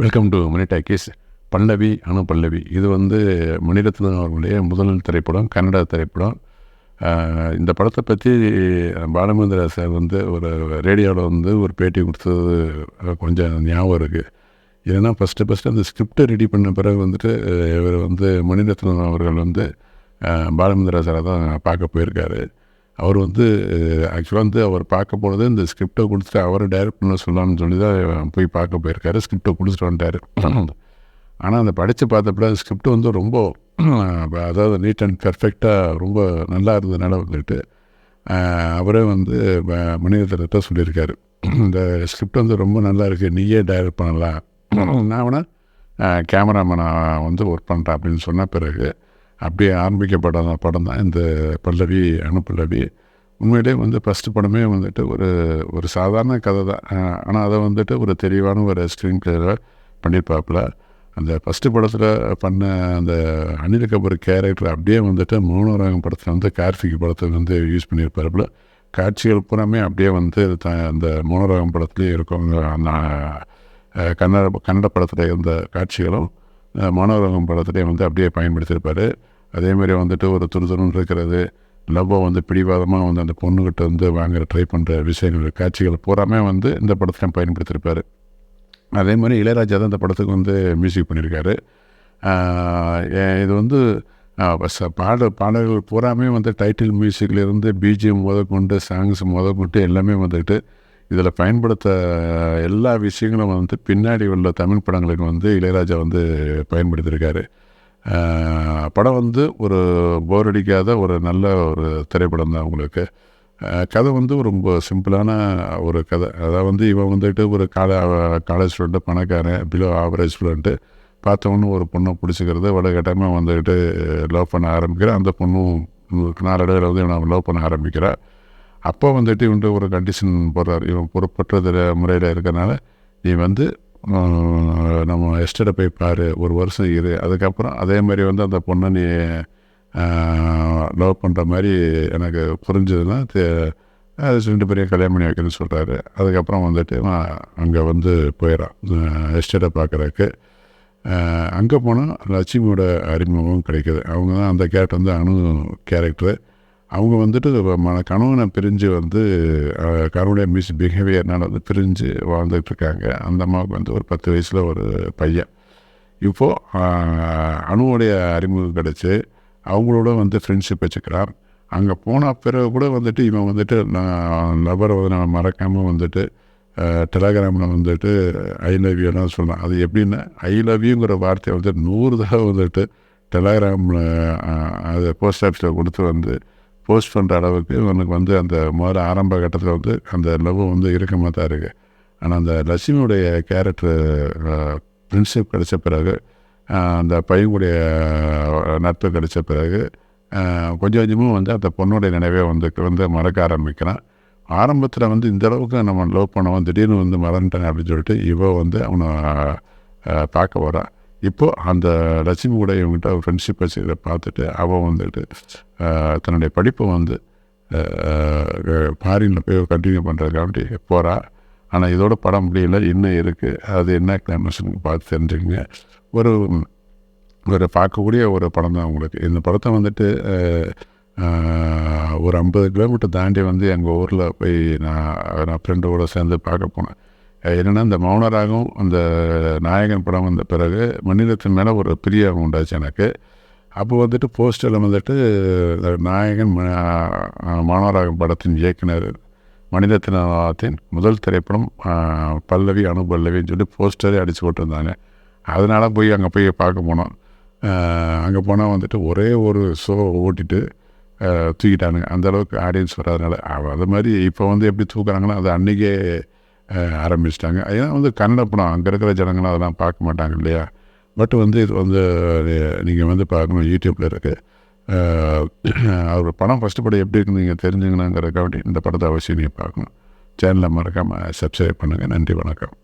Welcome to Mani talkies Pallavi Anu Pallavi. இது வந்து மணிரத்னம் அவர்களுடைய முதல் திரைப்படம் கன்னட திரைப்படம். இந்த படத்தை பற்றி பாலமேந்திரா சார் வந்து ஒரு ரேடியோவில் வந்து ஒரு பேட்டி கொடுத்தது கொஞ்சம் ஞாபகம் இருக்குது ஏன்னா ஃபஸ்ட்டு ஃபஸ்ட்டு அந்த ஸ்கிரிப்டை ரெடி பண்ண பிறகு வந்துட்டு இவர் வந்து மணிரத்னம் அவர்கள் வந்து பாலமேந்திரா சாரை தான் பார்க்க போயிருக்காரு. அவர் வந்து ஆக்சுவலாக வந்து அவர் பார்க்க போனது இந்த ஸ்கிரிப்டை கொடுத்துட்டு அவர் டைரக்ட் பண்ண சொல்லலாம்னு சொல்லி தான் போய் பார்க்க போயிருக்காரு. ஸ்கிரிப்டை கொடுத்துட்டு வந்துட்டார் ஆனால் அந்த படித்து பார்த்தப்பட ஸ்கிரிப்ட் வந்து ரொம்ப அதாவது நீட் அண்ட் பெர்ஃபெக்டாக ரொம்ப நல்லா இருந்ததுனால வந்துட்டு அவரே வந்து மணிரத்னத்தை சொல்லியிருக்காரு. இந்த ஸ்கிரிப்ட் வந்து ரொம்ப நல்லா இருக்குது நீயே டைரக்ட் பண்ணலாம். நான் வேணால் கேமராமேனாக வந்து ஒர்க் பண்ணுறேன் அப்படின்னு சொன்ன பிறகு அப்படியே ஆரம்பிக்கப்பட்ட படம் தான். இந்த பல்லவி அணு பல்லவி. உண்மையிலே வந்து ஃபஸ்ட்டு படமே வந்துட்டு ஒரு ஒரு சாதாரண கதை தான். ஆனால் அதை வந்துட்டு ஒரு தெளிவான ஒரு ஸ்க்ரீன் பிளேயில் பண்ணியிருப்பாப்புல அந்த ஃபஸ்ட்டு படத்தில் பண்ண அந்த அனில் கபூர் கேரக்டர் அப்படியே வந்துட்டு மௌனராகம் படத்தில் வந்து கார்த்திக் படத்தை வந்து யூஸ் பண்ணியிருப்பாப்புல காட்சிகள் பூராமே அப்படியே வந்து த அந்த மௌனராகம் படத்துலேயே இருக்கும். அந்த கன்னட கன்னட படத்தில் இருந்த காட்சிகளும் அஹ், மனோரகம் படத்துலேயே வந்து அப்படியே பயன்படுத்தியிருப்பார் அதேமாதிரி வந்துட்டு ஒரு துருதுருன்னு இருக்கிறது லவ்வை வந்து பிடிவாதமாக வந்து அந்த பொண்ணுக்கிட்ட வந்து வாங்குற ட்ரை பண்ணுற விஷயங்கள் காட்சிகள் பூராமே வந்து இந்த படத்தில் பயன்படுத்தியிருப்பார். அதே மாதிரி இளையராஜா தான் இந்த படத்துக்கு வந்து மியூசிக் பண்ணியிருக்காரு. ஏ- இது வந்து ச- பாட பாடல்கள் பூராமே வந்து டைட்டில் மியூசிக்லேருந்து பிஜிஎம் முதற்கொண்டு சாங்ஸ் முதற்கொண்டு எல்லாமே வந்துட்டு இதில் பயன்படுத்த எல்லா விஷயங்களும் வந்து பின்னாடி உள்ள தமிழ் படங்களுக்கு வந்து இளையராஜா வந்து பயன்படுத்தியிருக்காரு. படம் வந்து ஒரு போர் அடிக்காத ஒரு நல்ல ஒரு திரைப்படம் தான் உங்களுக்கு. கதை வந்து ரொம்ப சிம்பிளான ஒரு கதை. அதாவது வந்து இவன் வந்துட்டு ஒரு கால காலேஜ் ஸ்டூடெண்ட்டு பணக்காரன் பிலோ ஆவரேஜ் ஸ்டூடெண்ட்டு பார்த்தவொன்னு ஒரு பொண்ணை பிடிச்சிக்கிறது வடகட்டமாக வந்துக்கிட்டு லவ் பண்ண ஆரம்பிக்கிறான். அந்த பொண்ணும் நாளடைவில் வந்து இவனை லவ் பண்ண ஆரம்பிக்கிறான் அப்போ வந்துட்டு இவன்ட்டு ஒரு கண்டிஷன் போடுறார். இவன் பொறுப்பற்ற முறையில் இருக்கிறனால நீ வந்து நம்ம எஸ்டேட்டை போய் பாரு ஒரு வருஷம் இரு. அதுக்கப்புறம் அதே மாதிரி வந்து அந்த பொண்ணை நீ லவ் பண்ணுற மாதிரி எனக்கு புரிஞ்சதுன்னா தே- அது ரெண்டு பேரையும் கல்யாணம் பண்ணி வைக்கணும்னு சொல்கிறாரு அதுக்கப்புறம் வந்துட்டு நான் அங்கே வந்து போயிடறான் எஸ்டேட்டை பார்க்குறதுக்கு அங்கே போனால் லட்சுமியோட அறிமுகமும் கிடைக்குது. அவங்க தான் அந்த கேரக்டர் வந்து அணு கேரக்டரு அவங்க வந்துட்டு மன கணவனை பிரிஞ்சு வந்து கணவனுடைய மிஸ் பிஹேவியர்னால வந்து பிரிஞ்சு வாழ்ந்துட்டு இருக்காங்க அந்த அம்மாவுக்கு வந்து ஒரு பத்து வயசில் ஒரு பையன். இப்போது அணுவுடைய அறிமுகம் கிடச்சி அவங்களோட வந்து ஃப்ரெண்ட்ஷிப் வச்சுக்கிறான். அங்கே போன பிறகு கூட வந்துட்டு இவன் வந்துட்டு நான் நபரை வந்து நான் மறக்காமல் வந்துட்டு டெலகிராமில் வந்துட்டு ஐ லவ் யூலாம் சொல்கிறான் அது எப்படின்னா ஐ லவ் யூங்கிற வார்த்தையை வந்துட்டு நூறு தடவை வந்துட்டு டெலகிராமில் அது போஸ்ட் ஆஃபீஸில் கொடுத்து வந்து போஸ்ட் பண்ணுற அளவுக்கு இவனுக்கு வந்து அந்த முதல்ல ஆரம்ப கட்டத்தில் வந்து அந்த லவ் வந்து இறுக்கமாக தான் இருக்குது ஆனால் அந்த லட்சுமியுடைய கேரக்டர் ஃப்ரெண்ட்ஷிப் கிடைச்ச பிறகு அந்த பையனுடைய நட்பு கிடைச்ச பிறகு கொஞ்சம் கொஞ்சமும் வந்து அந்த பொண்ணுடைய நினைவே வந்து வந்து மறக்க ஆரம்பிக்கிறான். ஆரம்பத்தில் வந்து இந்த அளவுக்கு நம்ம லவ் பண்ணவன் திடீர்னு வந்து மறந்துட்டேன் அப்படின்னு சொல்லிட்டு இவ வந்து அவனை பார்க்க வரான் இப்போது அந்த லட்சுமி கூட இவங்ககிட்ட ஃப்ரெண்ட்ஷிப் வச்சு பார்த்துட்டு அவன் வந்துட்டு தன்னுடைய படிப்பை வந்து ஃபாரினில் போய் கண்டினியூ பண்ணுறதுக்காண்டி போகிறா ஆனால் இதோட படம் முடியல. இன்னும் இருக்குது அது என்ன கிளைமேஷனுக்கு பார்த்து தெரிஞ்சுக்கங்க. ஒரு ஒரு பார்க்கக்கூடிய ஒரு படம் தான் உங்களுக்கு. இந்த படத்தை வந்துட்டு ஒரு ஐம்பது கிலோமீட்டர் தாண்டி வந்து எங்கள் ஊரில் போய் நான் நான் ஃப்ரெண்டோட சேர்ந்து பார்க்க போனேன். என்னென்னா இந்த மௌனராகவும் அந்த நாயகன் படம் வந்த பிறகு மணிரத்தின் மேலே ஒரு பிரியம் உண்டாச்சு எனக்கு. அப்போ வந்துட்டு போஸ்டரில் வந்துட்டு இந்த நாயகன் மௌனராகம் படத்தின் இயக்குனர் மணிரத்னத்தின் முதல் திரைப்படம் பல்லவி அணு பல்லவின்னு சொல்லி போஸ்டரே அடித்து போட்டிருந்தாங்க. அதனால் போய் அங்கே போய் பார்க்க போனோம். அங்கே போனால் வந்துட்டு ஒரே ஒரு ஷோ ஓட்டிட்டு தூக்கிட்டானுங்க. அந்த அளவுக்கு ஆடியன்ஸ் வராதனால. அது மாதிரி இப்போ வந்து எப்படி தூக்குறாங்கன்னா அது அன்றைக்கே ஆரம்பிச்சிட்டாங்க. ஏன்னா வந்து கன்னட படம் அங்கே இருக்கிற ஜனங்களும் அதெல்லாம் பார்க்க மாட்டாங்க இல்லையா? பட் வந்து இது வந்து நீங்கள் வந்து பார்க்கணும் யூடியூப்பில் இருக்குது அவர் படம் ஃபஸ்ட்டு படம் எப்படி இருக்குன்னு நீங்கள் தெரிஞ்சுங்கன்னாங்கிறக்காண்டி இந்த படத்தை அவசியம் நீங்கள் பார்க்கணும். சேனலை மறக்காமல் சப்ஸ்கிரைப் பண்ணுங்கள் நன்றி வணக்கம்.